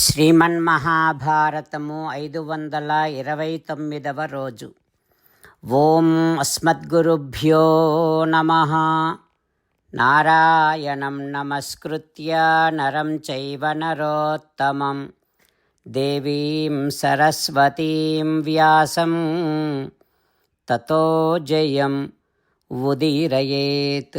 శ్రీమన్మహాభారతము ఐదు వందల ఇరవై తొమ్మిదవ రోజు. ఓం అస్మద్గురుభ్యో నమ. నారాయణం నమస్కృత్య నరం చైవ నరోత్తమం. దేవీం సరస్వతీం వ్యాసం. తతో జయం ఉదీరయేత్.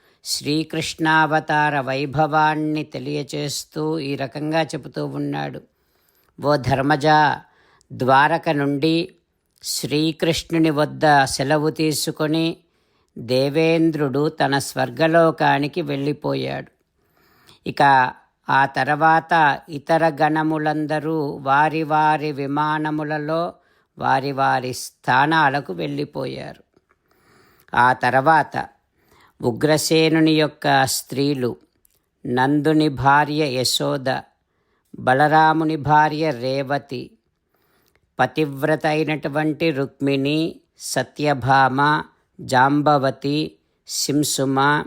శ్రీకృష్ణావతార వైభవాన్ని తెలియచేస్తూ ఈ రకంగా చెబుతూ ఉన్నాడు. ఓ ధర్మజ ద్వారక నుండి శ్రీకృష్ణుని వద్ద సెలవు తీసుకొని దేవేంద్రుడు తన స్వర్గలోకానికి వెళ్ళిపోయాడు. ఇక ఆ తర్వాత ఇతర గణములందరూ వారి వారి విమానములలో వారి వారి స్థానాలకు వెళ్ళిపోయారు. ఆ తర్వాత ఉగ్రసేనుని యొక్క స్త్రీలు నందుని భార్య యశోద బలరాముని భార్య రేవతి పతివ్రత అయినటువంటి రుక్మిణి సత్యభామ జాంబవతి శింసుమ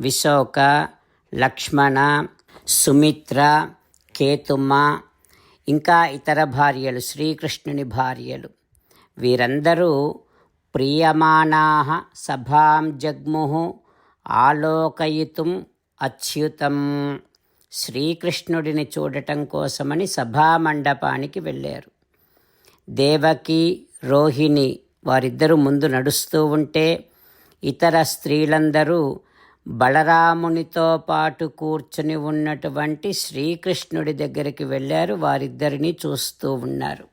విశోక లక్ష్మణ సుమిత్ర కేతుమ ఇంకా ఇతర భార్యలు శ్రీకృష్ణుని భార్యలు. వీరందరూ ప్రియమానా సభాం జగ్ము. ఆలోకయితుం అచ్యుతం. శ్రీకృష్ణుడిని చూడటం కోసమని సభామండపానికి వెళ్ళారు. దేవకి రోహిణి వారిద్దరూ ముందు నడుస్తూ ఉంటే ఇతర స్త్రీలందరూ బలరామునితో పాటు కూర్చుని ఉన్నటువంటి శ్రీకృష్ణుడి దగ్గరికి వెళ్ళారు. వారిద్దరిని చూస్తూ ఉన్నారు.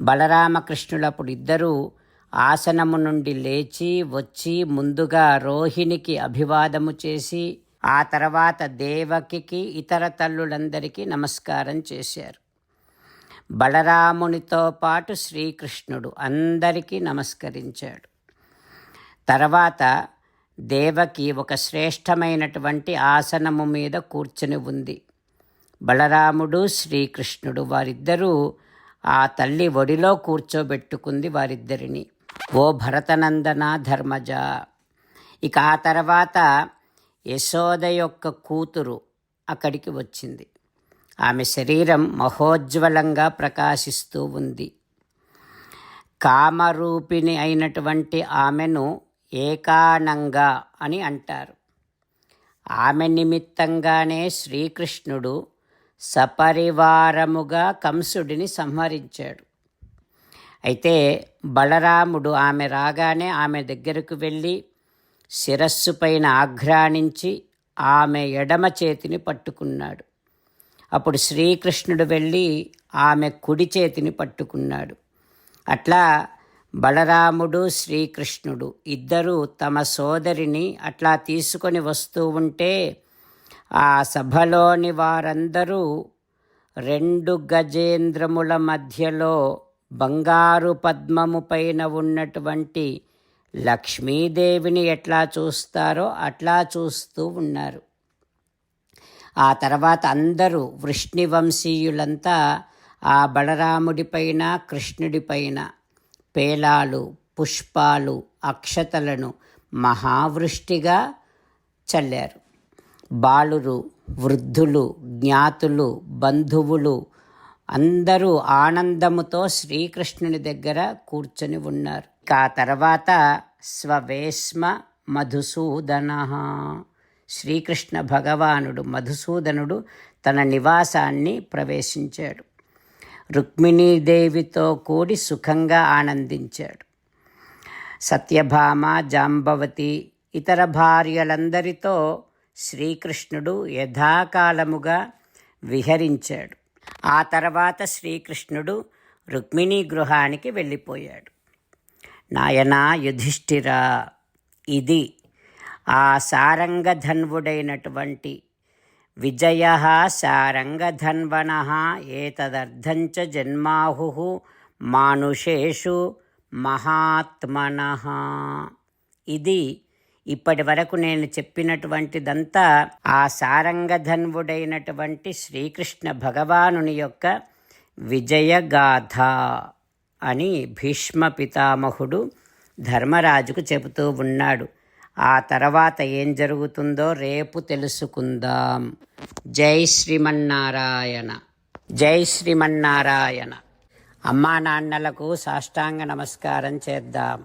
బలరామకృష్ణులు అప్పుడు ఇద్దరూ ఆసనము నుండి లేచి వచ్చి ముందుగా రోహిణికి అభివాదము చేసి ఆ తర్వాత దేవకికి ఇతర తల్లులందరికీ నమస్కారం చేశారు. బలరామునితో పాటు శ్రీకృష్ణుడు అందరికీ నమస్కరించాడు. తర్వాత దేవకి ఒక శ్రేష్టమైనటువంటి ఆసనము మీద కూర్చుని ఉంది. బలరాముడు శ్రీకృష్ణుడు వారిద్దరూ ఆ తల్లి ఒడిలో కూర్చోబెట్టుకుంది వారిద్దరిని. ఓ భరతనందన ధర్మజ ఇక ఆ తర్వాత యశోద యొక్క కూతురు అక్కడికి వచ్చింది. ఆమె శరీరం మహోజ్వలంగా ప్రకాశిస్తూ ఉంది. కామరూపిణి అయినటువంటి ఆమెను ఏకానంగా అని అంటారు. ఆమె నిమిత్తంగానే శ్రీకృష్ణుడు సపరివారముగా కంసుడిని సంహరించాడు. అయితే బలరాముడు ఆమె రాగానే ఆమె దగ్గరకు వెళ్ళి శిరస్సు పైన ఆఘ్రాణించి ఆమె ఎడమ చేతిని పట్టుకున్నాడు. అప్పుడు శ్రీకృష్ణుడు వెళ్ళి ఆమె కుడి చేతిని పట్టుకున్నాడు. అట్లా బలరాముడు శ్రీకృష్ణుడు ఇద్దరూ తమ సోదరిని అట్లా తీసుకొని వస్తూ ఉంటే ఆ సభలోని వారందరూ రెండు గజేంద్రముల మధ్యలో బంగారు పద్మము పైన ఉన్నటువంటి లక్ష్మీదేవిని ఎట్లా చూస్తారో అట్లా చూస్తూ ఉన్నారు. ఆ తర్వాత అందరూ వృష్ణివంశీయులంతా ఆ బలరాముడిపైన కృష్ణుడిపైన పేలాలు పుష్పాలు అక్షతలను మహావృష్టిగా చల్లారు. బాలురు వృద్ధులు జ్ఞాతులు బంధువులు అందరూ ఆనందముతో శ్రీకృష్ణుని దగ్గర కూర్చొని ఉన్నారు. ఆ తర్వాత స్వవేష్మ మధుసూదన. శ్రీకృష్ణ భగవానుడు మధుసూదనుడు తన నివాసాన్ని ప్రవేశించాడు. రుక్మిణీదేవితో కూడి సుఖంగా ఆనందించాడు. సత్యభామ జాంబవతి ఇతర భార్యలందరితో శ్రీకృష్ణుడు యథాకాలముగా విహరించాడు. ఆ తర్వాత శ్రీకృష్ణుడు రుక్మిణీ గృహానికి వెళ్ళిపోయాడు. నాయనా యుధిష్ఠిరా ఇది ఆ సారంగధన్వుడైనటువంటి విజయ సారంగధన్వన ఏతదర్థం చ జన్మాహు మానుషేషు మహాత్మన ఇది ఇప్పటి వరకు నేను చెప్పినటువంటిదంతా ఆ సారంగధన్వుడైనటువంటి శ్రీకృష్ణ భగవానుని యొక్క విజయగాథ అని భీష్మ పితామహుడు ధర్మరాజుకు చెబుతూ ఉన్నాడు. ఆ తర్వాత ఏం జరుగుతుందో రేపు తెలుసుకుందాం. జై శ్రీమన్నారాయణ. జై శ్రీమన్నారాయణ. అమ్మా నాన్నలకు సాష్టాంగ నమస్కారం చేద్దాం.